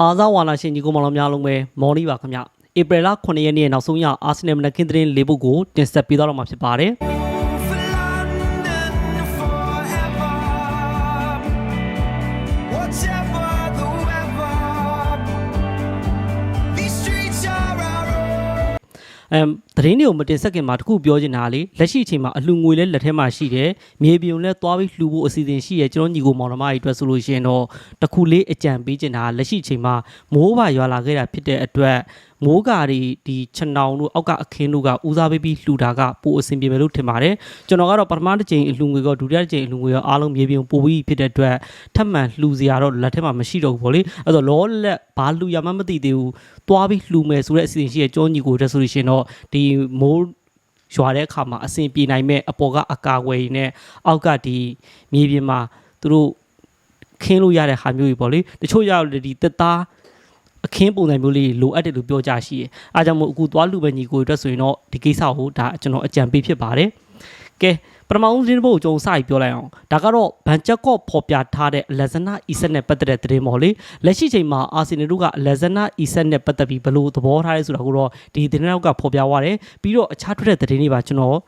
အာဇာဝါလာရှင်ညီကိုမောင်တော်များလုံးပဲမော်လီပါခင်ဗျဧပြီလ9ရက်နေ့နောက်ဆုံးရအာဆင်နယ်မနက်ခင်းသတင်းလေးပုဒ်ကိုတင်ဆက်ပေးတော့မှာဖြစ်ပါတယ် အမ်သတင်းတွေကိုမတင်ဆက်ခင်မှာတခုပြောချင်တာလေလက်ရှိအချိန်မှာအလှငွေလဲလက်ထဲမှာရှိတယ်မြေပြင်ကိုလည်းသွားပြီးလှူဖို့အစီအစဉ်ရှိရကျွန်တော်ညီကိုမောင်နှမတွေအတွက်ဆိုလို့ရှိရင်တော့တခုလေးအကြံပေးချင်တာလက်ရှိအချိန်မှာမိုးပါရွာလာခဲ့တာဖြစ်တဲ့အတွက်မိုးကာတွေဒီခြံနောင်တို့အောက်ကအခင်းတို့ကဦးစားပေးပြီးလှူတာကပိုအဆင်ပြေမယ်လို့ထင်ပါတယ်ကျွန်တော်ကတော့ပထမတစ်ချိန်အလှငွေကဒုတိယတစ်ချိန်အလှငွေကအားလုံးမြေပြင်ကိုပို့ပြီးဖြစ်တဲ့အတွက်ထပ်မံလှူစရာတော့လက်ထဲမှာမရှိတော့ဘူးဗောလေအဲ့တော့လောလက်ဘာလှူရမှမသိသေးဘူးသွားပြီးလှူမယ်ဆိုတဲ့အစီအစဉ်ရှိရကြောညီကိုတက်ဆိုလို့ရှိရင်တော့ဒီမိုးရွာတဲ့အခါမှာအဆင်ပြေနိုင်မဲ့အပေါ်ကအကာအကွယ်တွေနဲ့အောက်ကဒီမြေပြင်မှာသူတို့ခင်းလို့ရတဲ့ဟာမျိုးတွေပေါ့လေတချို့ရောက်ဒီတက်သား အခင်းပုံစံမျိုးလေးလိုအပ်တယ်လို့ပြောကြရှိတယ်အားကြောင့်မို့အခုသွားလူပဲညီကိုအတွက်ဆိုရင်တော့ဒီကိစ္စကိုဒါကျွန်တော်အကြံပေးဖြစ်ပါတယ်ကဲပထမဦးစဉ်ဘုတ်ကျွန်တော်စပြီးပြောလိုက်အောင်ဒါကတော့ဗန်ချက်ကော့ဖော်ပြထားတဲ့လက်ဇနာအီဆက်နဲ့ပတ်သက်တဲ့သတင်းပေါ့လေလက်ရှိချိန်မှာအာဆင်နယ်တို့ကလက်ဇနာအီဆက်နဲ့ပတ်သက်ပြီးဘယ်လိုသဘောထားလဲဆိုတာကိုတော့ဒီသတင်းနောက်ကဖော်ပြသွားတယ်ပြီးတော့အခြားထွက်တဲ့သတင်းတွေပါကျွန်တော်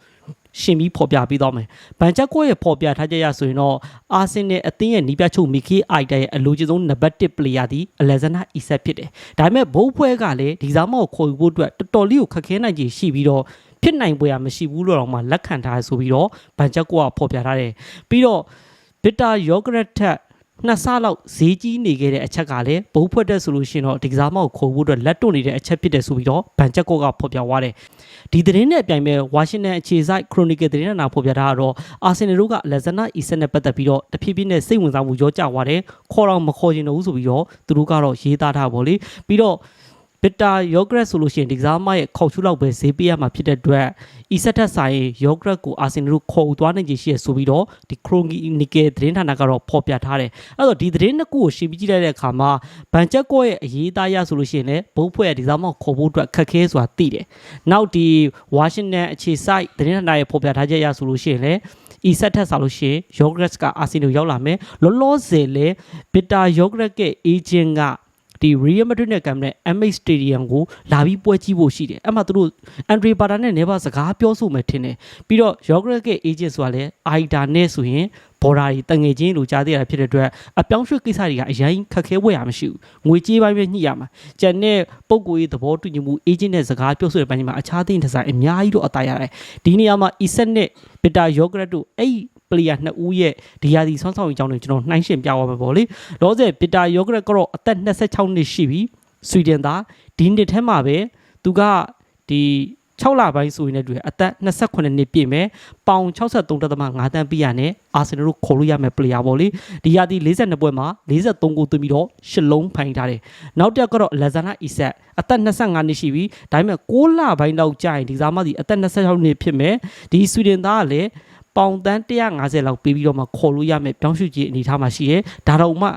ရှင်းပြီးဖော်ပြပေးသွားမယ်။ဗန်ချက်ကိုရဲ့ဖော်ပြထားချက်ရဆိုရင်တော့အာဆင်နယ်အသင်းရဲ့နီးပြချုပ်မီကီအိုက်တာရဲ့အလိုချင်ဆုံးနံပါတ်1ပလေယာသည်အလက်ဇနာအီဆက်ဖြစ်တယ်။ဒါပေမဲ့ဘိုးဖွဲကလည်းဒီစားမောက်ခေါ်ယူဖို့အတွက်တော်တော်လေးကိုခက်ခဲနိုင်ကြီးရှိပြီးတော့ဖြစ်နိုင်ပွဲရမရှိဘူးလို့တော့မှလက်ခံထားဆိုပြီးတော့ဗန်ချက်ကိုကဖော်ပြထားတယ်။ပြီးတော့ဘစ်တာယောဂရက်ထက် နှစ်ဆလောက်ဈေးကြီးနေခဲ့တဲ့အချက်ကလည်းဘုံဖွက်တဲ့ဆိုလို့ရှိရင်တော့ဒီကစားမောက်ခေါ်ဖို့အတွက်လက်တွန့်နေတဲ့အချက်ဖြစ်တယ်ဆိုပြီးတော့ဗန်ချက်ကိုကဖော်ပြသွားတယ်။ဒီသတင်းနဲ့အပြိုင်မဲ့ဝါရှင်တန်အခြေစိုက် Chronicle သတင်းနဲ့နာဖော်ပြထားတော့အာဆင်နယ်တို့ကလက်ဇနာအီဆက်နဲ့ပတ်သက်ပြီးတော့တဖြည်းဖြည်းနဲ့စိတ်ဝင်စားမှုရောကြသွားတယ်။ခေါ်တော့မခေါ်ချင်တော့ဘူးဆိုပြီးတော့သူတို့ကတော့ရေးသားထားပါလေ။ပြီးတော့ ဘစ်တာယောဂရက်ဆိုလို့ရှိရင်ဒီကစားမရဲ့ခေါက်ချူလောက်ပဲဈေးပေးရမှာဖြစ်တဲ့အတွက်ဤဆက်ထက်ဆိုင်ယောဂရက်ကိုအာဆင်နယ်တို့ခေါ်ယူသွားနိုင်ခြေရှိရဆိုပြီးတော့ဒီခရိုနီကယ်သတင်းဌာနကတော့ဖော်ပြထားတယ်အဲ့တော့ဒီသတင်းနှစ်ခုကိုရှင်းပြကြည့်လိုက်တဲ့အခါမှာဗန်ချက်ကော့ရဲ့အရေးသားရဆိုလို့ရှိရင်လည်းဘုတ်ဖွဲ့ဒီကစားမခေါ်ဖို့အတွက်ခက်ခဲဆိုတာသိတယ်နောက်ဒီဝါရှင်တန်အခြေစိုက်သတင်းဌာနရဲ့ဖော်ပြထားချက်ရဆိုလို့ရှိရင်လည်းဤဆက်ထက်ဆိုလို့ရှိရင် Yogurt ကအာဆင်နယ်ရောက်လာမယ်လောလောဆယ်လေဘစ်တာ Yogurt ရဲ့ agent က ဒီ Real Madrid နဲ့ကံတဲ့ MH Stadium ကိုလာပြီးပွဲကြည့်ဖို့ရှိတယ်အဲ့မှာသူတို့ Andre Bada နဲ့နေပါစကားပြောဆိုမယ်ထင်တယ်ပြီးတော့ Yogurt ရဲ့ agent ဆိုတာလဲ Aida နဲ့ဆိုရင် ဘော်ဒါတွေတငယ်ချင်းလိုကြားသေးတာဖြစ်တဲ့အတွက်အပြောင်းရွှေ့ကိစ္စတွေကအရင်ခက်ခဲဝဲရမရှိဘူးငွေကြေးပိုင်းပဲညှိရမှာကျန်တဲ့ပုံကိုယ်ရေးသဘောတူညီမှု agent နဲ့စကားပြောဆိုတဲ့ပိုင်းမှာအခြားသင်းတစ်ဆိုင်အများကြီးတော့အတားရတယ်ဒီနေရာမှာ Iset နဲ့ Peter Yogurt တို့အဲ့ player နှစ်ဦးရဲ့ဒီယာဒီဆွမ်းဆောင်ရေးအကြောင်းတွေကျွန်တော်နှိုင်းရှင်ပြသွားမှာပေါ့လေလောဆယ် Peter Yogurt ကတော့အသက်26နှစ်ရှိပြီဆွီဒင်သားဒီနှစ်ထဲမှာပဲသူကဒီ 6လပိုင်းဆိုရင်လည်းတွေ့အသက်28နှစ်ပြည့်မယ်ပေါင်63.5တန်းပြည့်ရနဲ့အာဆင်နယ်တို့ခေါ်လို့ရမယ် player ပေါ့လေဒီယာဒီ42ပွဲမှာ43ဂိုးသွင်းပြီးတော့10လုံးဖိုင်ထားတယ်နောက်တစ်ယောက်ကတော့ Lazana Isak အသက်25နှစ်ရှိပြီဒါပေမဲ့6လပိုင်းလောက်ကြာရင်ဒီစားမစီအသက်26နှစ်ဖြစ်မယ်ဒီဆွီဒင်သားကလည်းပေါင်တန်း150လောက်ပေးပြီးတော့မှခေါ်လို့ရမယ်ပြောင်းရွှေ့ကြီးအနေထားမှာရှိရဲဒါတော့မှ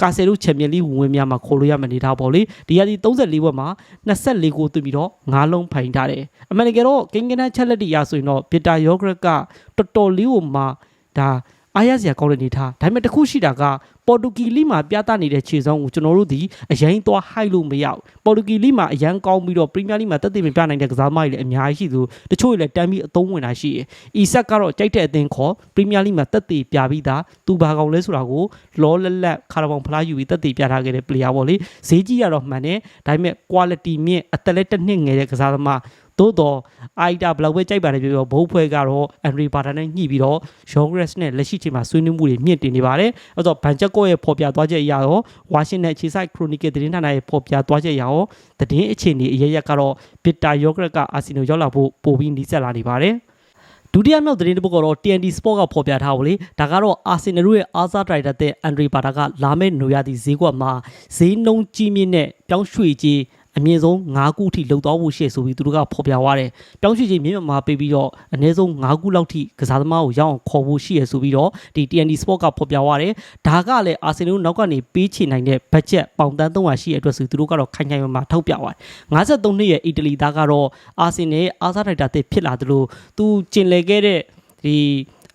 ကာဆယ်တို့ချန်ပီယံလိဝင်ဝင်များမှာခေါ်လို့ရမယ်အနေထားပေါ့လေဒီရာဒီ34ဘွဲ့မှာ24ကိုသွင်းပြီးတော့9လုံးဖိုင်ထားတယ်အမေရိကန်တော့ကင်ကနန်ချက်လက်တီရဆိုရင်တော့ဗစ်တာယောဂရက် ကတော်တော်လေးကိုမှဒါ အားရစရာကောင်းတဲ့အနေထားဒါပေမဲ့တစ်ခုရှိတာကပေါ်တူဂီလိမှာပြသနေတဲ့ခြေစောင်းကိုကျွန်တော်တို့ဒီအရင်သွားဟိုက်လို့မရဘူးပေါ်တူဂီလိမှာအရန်ကောင်းပြီးတော့ပရီးမီးယားလိမှာတက်တည်မပြနိုင်တဲ့ကစားသမားတွေလည်းအများကြီးရှိသူတချို့တွေလည်းတမ်းပြီးအသုံးဝင်တာရှိတယ်။အီဆက်ကတော့ကြိုက်တဲ့အသင်းခေါ်ပရီးမီးယားလိမှာတက်တည်ပြပြီးသားသူဘာကောင်လဲဆိုတာကိုလောလက်လက်ခါရဘောင်ဖလားယူပြီးတက်တည်ပြထားခဲ့တဲ့ player ပေါ့လေဈေးကြီးရတော့မှန်တယ်ဒါပေမဲ့ quality မြင့်အသက်လက်တစ်နှစ်ငယ်တဲ့ကစားသမား သို့တော့အိုက်တာဘလောက်ပဲကြိုက်ပါတယ်ပြောပြောဘုတ်ဖွဲကတော့အန်ဒရီဘာတာနဲ့ညှိပြီးတော့ယောဂရက်စ်နဲ့လက်ရှိချိန်မှာဆွေးနွေးမှုတွေမြင့်တင်နေပါတယ်။အဲတော့ဘန်ချက်ကော့ရဲ့ဖော်ပြသွားချက်အရရောဝါရှင်တန်အခြေစိုက်ခရိုနီကယ်သတင်းဌာနရဲ့ဖော်ပြသွားချက်အရရောသတင်းအခြေအနေအရရက်ကတော့ဘစ်တာယောဂရက်ကအာဆီနိုရောက်လာဖို့ပိုပြီးနီးစပ်လာနေပါတယ်။ဒုတိယမြောက်သတင်းတစ်ပုဒ်ကတော့ TNT Sport ကဖော်ပြထားပါလေဒါကတော့အာဆင်နယ်ရဲ့အားစားဒရိုက်တာတဲ့အန်ဒရီဘာတာကလာမယ့်နိုရသည့်ဈေးကွက်မှာဈေးနှုန်းကြီးမြင့်တဲ့ပြောင်းရွှေ့ကြီး အမြင့်ဆုံး9ခုထိလုံသွားဖို့ရှိဆိုပြီးသူတို့ကဖော်ပြသွားတယ်။ပြောင်းရွှေ့ကြီးမြင့်မြတ်မှာပေးပြီးတော့အနည်းဆုံး9ခုလောက်ထိကစားသမားကိုရောက်အောင်ခေါ်ဖို့ရှိရဆိုပြီးတော့ဒီ TNT Sport ကဖော်ပြသွားတယ်။ဒါကလည်းအာဆင်နယ်နောက်ကနေပေးချေနိုင်တဲ့ဘတ်ဂျက်ပေါင်တန်း300ရှိရအတွက်ဆိုသူတို့ကတော့ခိုင်ခိုင်မာမာထောက်ပြသွားတယ်။53နှစ်ရဲ့အီတလီသားကတော့အာဆင်နယ်အားစားဒရိုက်တာတစ်ဖြစ်လာသလိုသူကျင်လည်ခဲ့တဲ့ဒီ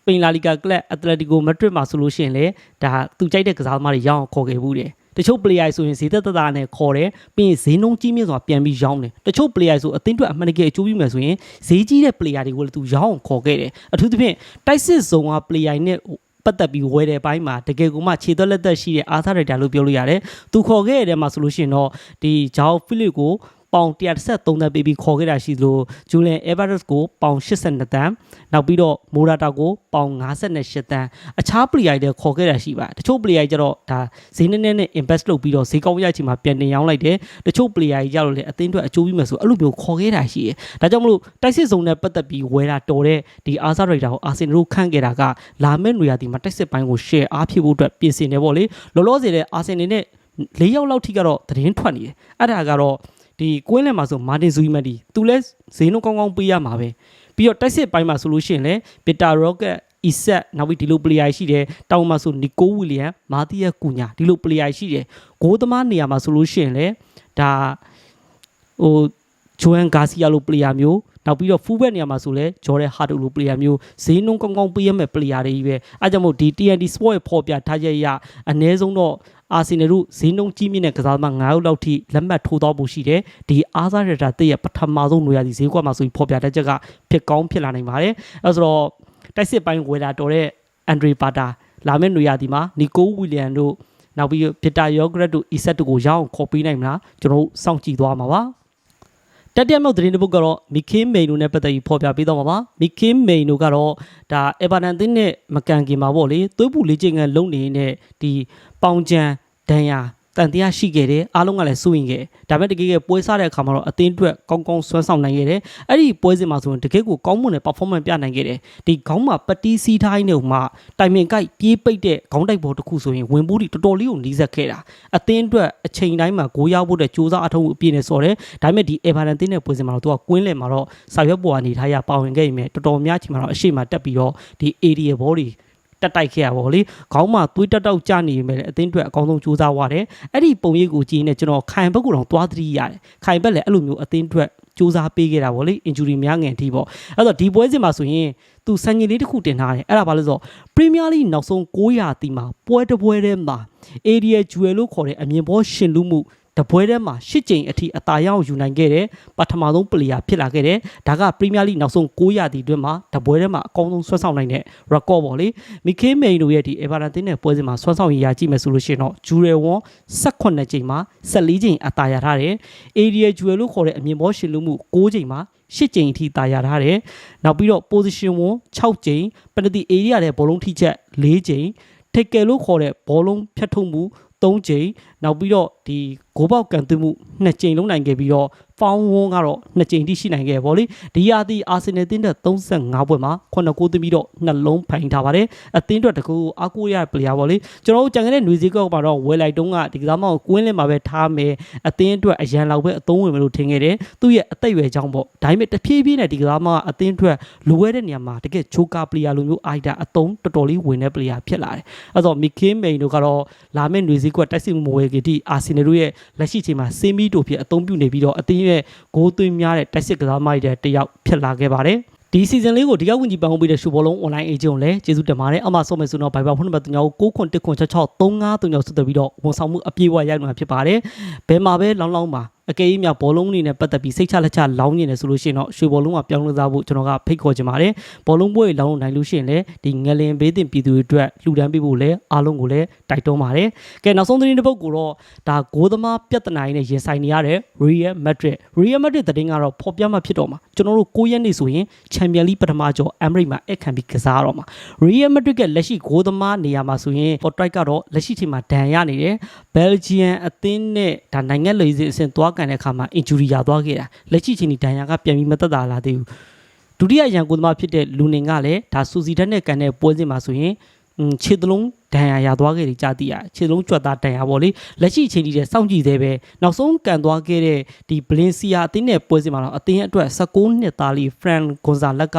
ပိန်လာလီဂါကလပ်အက်တလက်တီကိုမက်ဒရစ်မှာဆိုလို့ရှိရင်လေဒါသူကြိုက်တဲ့ကစားသမားတွေရောက်အောင်ခေါ်ခဲ့ဘူးတယ် တတချို့ player ဆိုရင်ဈေးသက်သက်သာနဲ့ခေါ်တယ်ပြီးရင်ဈေးနှုန်းကြီးမြင့်စွာပြန်ပြီးရောင်းတယ်တချို့ player ဆိုအသင်းအတွက်အမှန်တကယ်အကျိုးပြုမယ်ဆိုရင်ဈေးကြီးတဲ့ player တွေကိုလည်းသူရောင်းအောင်ခေါ်ခဲ့တယ်အထူးသဖြင့်တိုက်စစ်ဇုံက player နဲ့ပတ်သက်ပြီးဝယ်တဲ့ဘိုင်းမှာတကယ်ကိုမှခြေသွက်လက်သက်ရှိတဲ့အားသာရိုက်တာလို့ပြောလို့ရတယ်။သူခေါ်ခဲ့ရတဲ့မှာဆိုလို့ရှိရင်တော့ဒီဂျောက်ဖိလစ်ကို ပေါင်133တန်းပေးပြီးခေါ်ခဲ့တာရှိသလိုဂျူလန်အေဗာရက်စ်ကိုပေါင်82တန်းနောက်ပြီးတော့မိုရာတာကိုပေါင်58တန်းအခြားပလီယာတွေခေါ်ခဲ့တာရှိပါတယ်တချို့ပလီယာတွေကျတော့ဒါဈေးနည်းနည်းနဲ့ invest လုပ်ပြီးတော့ဈေးကောင်းရချင်မှာပြန်တင်ရောင်းလိုက်တယ်တချို့ပလီယာတွေကျတော့လေအသင်းအတွက်အကျိုးပြုမယ်ဆိုအဲ့လိုမျိုးခေါ်ခဲ့တာရှိတယ်ဒါကြောင့်မလို့တိုက်စစ်စုံနဲ့ပတ်သက်ပြီးဝယ်တာတော်တဲ့ဒီအာဆာရိုက်တာကိုအာဆင်နယ်တို့ခန့်ခဲ့တာကလာမယ့်နေရာဒီမှာတိုက်စစ်ပိုင်းကို share အားဖြစ်ဖို့အတွက်ပြင်ဆင်နေပေါ့လေလောလောဆယ်တဲ့အာဆင်နယ်နဲ့၄ယောက်လောက်ထိကတော့သတင်းထွက်နေတယ်အဲ့ဒါကတော့ ဒီကွင်းလယ်မှာဆိုမာတင်ဇူီမက်ဒီသူလဲဈေးနှုန်းကောင်းကောင်းပေးရမှာပဲပြီးတော့တိုက်စစ်ပိုင်းမှာဆိုလို့ရှိရင်လဲပီတာရော့ကက်အီဆက်နောက်ပြီးဒီလိုပလေယာရှိတယ်တောင်မှာဆိုနီကိုဝီလီယံမာတီယက်ကူညာဒီလိုပလေယာရှိတယ်ဂိုးသမားနေရာမှာဆိုလို့ရှိရင်လဲဒါဟိုဂျိုအန်ဂါစီယာလိုပလေယာမျိုးနောက်ပြီးတော့ဖူးဘက်နေရာမှာဆိုလဲဂျော်ရဲဟာတိုလိုပလေယာမျိုးဈေးနှုန်းကောင်းကောင်းပေးရမယ့်ပလေယာတွေကြီးပဲအဲကြောင့်မို့ဒီ TNT Sport ရဲ့ဖော်ပြထားချက်အရအနည်းဆုံးတော့ အာဆင်နယ်တို့ဈေးနှုန်းကြီးမြင့်တဲ့ကစားသမား9ယောက်လောက်ထိလက်မှတ်ထိုးသွားဖို့ရှိတယ်ဒီအားစားရတာတည့်ရဲ့ပထမဆုံးနေရာဒီဈေးကွက်မှာဆိုပြီးဖော်ပြတဲ့ချက်ကဖြစ်ကောင်းဖြစ်လာနိုင်ပါတယ်အဲဆိုတော့တိုက်စစ်ပိုင်းဝယ်တာတော်တဲ့အန်ဒရီပါတာလာမယ့်နေရာဒီမှာနီကိုဝီလီယံတို့နောက်ပြီးပီတာယောဂရက်တို့အီဆက်တို့ကိုရအောင်ခေါ်ပေးနိုင်မလားကျွန်တော်တို့စောင့်ကြည့်သွားမှာပါတတိယမြောက်သတင်းတစ်ပုဒ်ကတော့မီခင်းမိန်တို့နဲ့ပတ်သက်ပြီးဖော်ပြပေးတော့မှာပါမီခင်းမိန်တို့ကတော့ဒါအေဗာတန်တင်းနဲ့မကန်ကင်ပါပေါ့လေသွေးပူလေးချင်းကလုံနေတဲ့ဒီ ပေါင်ချန်ဒန်ယာတန်တရားရှိခဲ့တယ်အားလုံးကလည်းစိုးရင်ခဲ့ဒါပေမဲ့တကယ်ကပွဲစားတဲ့အခါမှာတော့အသင်းအတွက်ကောင်းကောင်းဆွမ်းဆောင်နိုင်ခဲ့တယ်အဲ့ဒီပွဲစဉ်မှာဆိုရင်တကယ်ကိုကောင်းမွန်တဲ့ performance ပြနိုင်ခဲ့တယ်ဒီခေါင်းမှာပတီးစီးတိုင်းတို့မှတိုင်ပင်ကိုက်ပြေးပိတ်တဲ့ခေါင်းတိုက်ဘောတစ်ခုဆိုရင်ဝင်ဘူးတီတော်တော်လေးကိုနီးစက်ခဲ့တာအသင်းအတွက်အချိန်တိုင်းမှာဂိုးရောက်ဖို့အတွက်ကြိုးစားအထောက်အပပြည့်နေစော်တယ်ဒါပေမဲ့ဒီ Everton တင်းတဲ့ပွဲစဉ်မှာတော့သူကကွင်းလယ်မှာတော့စာရွက်ပေါ်ကနေထားရပါဝင်ခဲ့ရင်တော်တော်များချိန်မှာတော့အရှိမတက်ပြီးတော့ဒီ area ဘောတွေ တက်တိုက်ခဲ့ရပါဘောလေခေါင်းမှာသွေးတက်တောက်ကြနေပေမဲ့အသင်းအတွက်အကောင်းဆုံးစူးစမ်းသွားတယ်အဲ့ဒီပုံရိပ်ကိုကြည့်နေကျွန်တော်ခိုင်ဘက်ကိုတော့သွားသတိရတယ်ခိုင်ဘက်လည်းအဲ့လိုမျိုးအသင်းအတွက်စူးစမ်းပေးခဲ့တာဗောလေ injury များငယ်အထိပေါ့အဲ့တော့ဒီပွဲစဉ်မှာဆိုရင်သူစံချိန်လေးတစ်ခုတင်ထားတယ်အဲ့ဒါဘာလို့လဲဆိုတော့ Premier League နောက်ဆုံး900တီမှာပွဲတစ်ပွဲတည်းမှာ area jewel လို့ခေါ်တဲ့အမြင်ဘောရှင်လူမှု တပွဲထဲမှာ၈ကြိမ်အထိအသာရအောင်ယူနိုင်ခဲ့တယ်ပထမဆုံးပလေယာဖြစ်လာခဲ့တယ်ဒါကပရီးမီးယားလိနောက်ဆုံး900တီအတွင်းမှာတပွဲထဲမှာအကောင်းဆုံးဆွဲဆောင်နိုင်တဲ့ record ပေါ့လေမီခေးမိန်တို့ရဲ့ဒီ Everton တင်းတဲ့ပွဲစဉ်မှာဆွဲဆောင်ရည်ရကြည့်မယ်ဆိုလို့ရှိရင်တော့ဂျူရယ်ဝွန်18ကြိမ်မှာ14ကြိမ်အသာရထားတယ် area jewel လို့ခေါ်တဲ့အမြင်ဘောရှင်လူမှု9ကြိမ်မှာ၈ကြိမ်အထိတာယာထားတယ်နောက်ပြီးတော့ position 1 6ကြိမ် penalty area ရဲ့ဘောလုံးထိချက်4ကြိမ် take care လို့ခေါ်တဲ့ဘောလုံးဖြတ်ထုတ်မှု 3ကြိမ်နောက်ပြီးတော့ဒီဂိုးပေါက်ကန်သွင်းမှု2ကြိမ်လုံးနိုင်ခဲ့ပြီးတော့ ဖောင်းဝန်းကတော့2ကြိမ်တိရှိနိုင်ခဲ့ဗောလေဒီရာသီအာဆင်နယ်တင်းတဲ့35ပွဲမှာ9ဂိုးသွင်းပြီးတော့နှလုံးဖိုင်ထားပါတယ်အသင်းအတွက်တကူအားကိုးရတဲ့ player ဗောလေကျွန်တော်တို့ကြံခဲ့တဲ့ຫນွေစည်းကောက်မှာတော့ဝယ်လိုက်တုန်းကဒီကစားမကိုကွင်းလင်းမှာပဲထားမယ်အသင်းအတွက်အရန်လောက်ပဲအသုံးဝင်မယ်လို့ထင်ခဲ့တယ်သူ့ရဲ့အသက်အရွယ်ကြောင့်ပေါ့ဒါပေမဲ့တဖြည်းဖြည်းနဲ့ဒီကစားမကအသင်းအတွက်လိုရတဲ့နေရာမှာတကယ်ချိုကာ player လိုမျိုးအိုက်တာအသုံးတော်တော်လေးဝင်တဲ့ player ဖြစ်လာတယ်အဲ့တော့မီကင်းမိန်တို့ကတော့လာမယ့်ຫນွေစည်းကွက်တိုက်စစ်မှုမဝယ်ကတိအာဆင်နယ်တို့ရဲ့လက်ရှိချိန်မှာစင်မီတိုဖြစ်အသုံးပြုနေပြီးတော့အသင်း ရဲ့ဂိုးသွင်းများတဲ့တိုက်စစ်ကစားမတွေတယောက်ဖြစ်လာခဲ့ပါတယ်ဒီစီဇန်လေးကိုဒီကဝင်ကြီးပန်ဟုတ်ပြီးတဲ့ရှူဘောလုံး online agent ကိုလည်းကျေးဇူးတင်ပါတယ်အမှဆုံးမယ်ဆိုတော့ Viber ဖုန်းနံပါတ်3ကို9ခွန်1ခွန်66 35 3ဆက်သွယ်ပြီးတော့ဝန်ဆောင်မှုအပြည့်အဝရနိုင်မှာဖြစ်ပါတယ်ဘယ်မှာပဲလောင်းလောင်းပါ အကယ်၍မြဘောလုံးအနေနဲ့ပတ်သက်ပြီးစိတ်ချလက်ချလောင်းနေတယ်ဆိုလို့ရှိရင်တော့ရွှေဘောလုံးကပြောင်းလဲသားဖို့ကျွန်တော်ကဖိတ်ခေါ်ချင်ပါတယ်ဘောလုံးပွဲလောင်းလို့နိုင်လို့ရှိရင်လည်းဒီငလင်ဘေးတင်ပြည်သူတွေအတွက်လှူဒန်းပေးဖို့လည်းအားလုံးကိုလည်းတိုက်တွန်းပါတယ်ကဲနောက်ဆုံးသတင်းတစ်ပုဒ်ကိုတော့ဒါဂိုးသမားပြဿနာရင်းနဲ့ရင်ဆိုင်နေရတဲ့ Real Madrid Real Madrid သတင်းကတော့ဖော်ပြမှဖြစ်တော့မှာကျွန်တော်တို့9ရက်နေ့ဆိုရင် Champions League ပထမကျော် Emirates မှာအခမ်းပြီးကစားတော့မှာ Real Madrid ကလက်ရှိဂိုးသမားနေရာမှာဆိုရင် Portrait ကတော့လက်ရှိချိန်မှာဒဏ်ရနေတယ် Belgium အသင်းနဲ့ဒါနိုင်ငံလူကြီးအဆင့်သွားကန်တဲ့အခါမှာ injury ရသွားခဲ့တာလက်ရှိချိန်ဒီဒဏ်ရာကပြန်ပြီးမသက်သာလာသေးဘူးဒုတိယရန်ကုန်သမားဖြစ်တဲ့လူနင်ကလည်းဒါစူစီတက်နဲ့ကန်တဲ့ပွဲစဉ်မှာဆိုရင်อืมခြေသလုံးဒဏ်ရာရသွားခဲ့တယ်ကြားသိရခြေလုံးကြွက်သားဒဏ်ရာပေါ့လေလက်ရှိချိန်ဒီတဲ့စောင့်ကြည့်သေးပဲနောက်ဆုံးကန်သွားခဲ့တဲ့ဒီဘလင်စီယာအသင်းနဲ့ပွဲစဉ်မှာတော့အသင်းအတွက်16နှစ်သားလေးဖရန်ဂွန်ဇာလက်က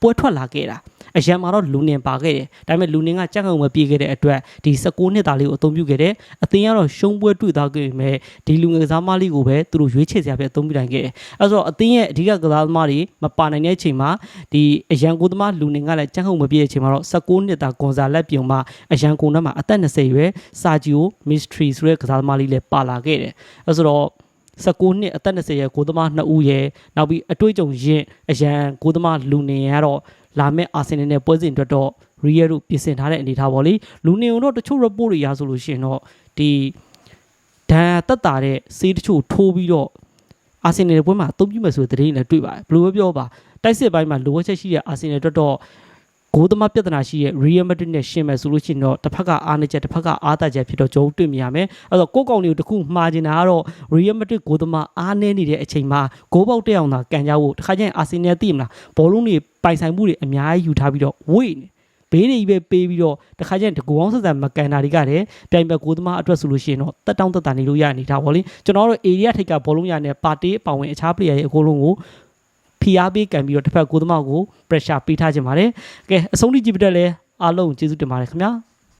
ပွဲထွက်လာခဲ့တာ အရန်မှာတော့လူနင်ပါခဲ့တယ်ဒါပေမဲ့လူနင်ကကြက်ကောင်မပြေခဲ့တဲ့အတွက်ဒီ16နှစ်သားလေးကိုအသုံးပြုခဲ့တယ်အသင်းကတော့ရှုံးပွဲတွေ့သွားခဲ့ပေမဲ့ဒီလူငယ်ကစားသမားလေးကိုပဲသူတို့ရွေးချယ်စရာပဲအသုံးပြုနိုင်ခဲ့တယ်အဲဆိုတော့အသင်းရဲ့အဓိကကစားသမားတွေမပါနိုင်တဲ့အချိန်မှာဒီအရန်ကိုသမားလူနင်ကလည်းကြက်ကောင်မပြေတဲ့အချိန်မှာတော့16နှစ်သားဂွန်ဇာလက်ပြုံမှာအရန်ကုန်ထဲမှာအသက်20ရွယ်စာဂျီယိုမစ္စထရီဆိုတဲ့ကစားသမားလေးလည်းပါလာခဲ့တယ်အဲဆိုတော့19နှစ်အသက်20ရဲ့ကိုသမား2ဦးရဲ့နောက်ပြီးအတွေ့အကြုံရင့်အရန်ကိုသမားလူနေရတော့ လာမဲ့အာဆင်နယ်နဲ့ပွဲစဉ်အတွက်တော့ရီယယ်တို့ပြင်ဆင်ထားတဲ့အနေအထားပေါ့လေလူနေုံတော့တချို့ report တွေရဆိုလို့ရှိရင်တော့ဒီဒဏ်ရာတက်တာတဲ့စေးတချို့ထိုးပြီးတော့အာဆင်နယ်ပွဲမှာအသုံးပြုမယ်ဆိုတဲ့သတင်းတွေလည်းတွေ့ပါတယ်ဘယ်လိုပဲပြောပါတိုက်စစ်ပိုင်းမှာလိုအပ်ချက်ရှိတဲ့အာဆင်နယ်အတွက်တော့ ဂိုးသမားပြဿနာရှိရဲ့ Real Madrid နဲ့ရှင်းမယ်ဆိုလို့ရှိရင်တော့တစ်ဖက်ကအားနည်းချက်တစ်ဖက်ကအားသာချက်ဖြစ်တော့ကျွန်တော်တို့တွေ့မြင်ရမယ်အဲ့တော့ကိုယ့်ကောင်တွေကိုတစ်ခုမှားနေတာကတော့ Real Madrid ဂိုးသမားအားနည်းနေတဲ့အချိန်မှာဂိုးပေါက်တက်အောင်သာကန်ကြဖို့တစ်ခါကျရင်အာဆင်နယ်သိမလားဘောလုံးတွေပိုင်ဆိုင်မှုတွေအများကြီးယူထားပြီးတော့ဝိတ်နေဘေးတွေကြီးပဲပေးပြီးတော့တစ်ခါကျရင်တကူအောင်ဆက်ဆံမကန်တာတွေကလည်းပြိုင်ဘက်ဂိုးသမားအတွက်ဆိုလို့ရှိရင်တော့တက်တောင့်တက်တာနေလို့ရနေတာဗောလေကျွန်တော်တို့ area ထိပ်ကဘောလုံးရနဲ့ပါတီအပောင်ဝင်အခြား player ရဲ့အကုန်လုံးကို ဖိအားပေးကန်ပြီးတော့တစ်ဖက်ဂိုးသမားကို pressure ပေးထားခြင်းပါတယ်ကဲအဆုံးထိကြည့်ပြတဲ့လဲအားလုံးကျေးဇူးတင်ပါတယ်ခင်ဗျာ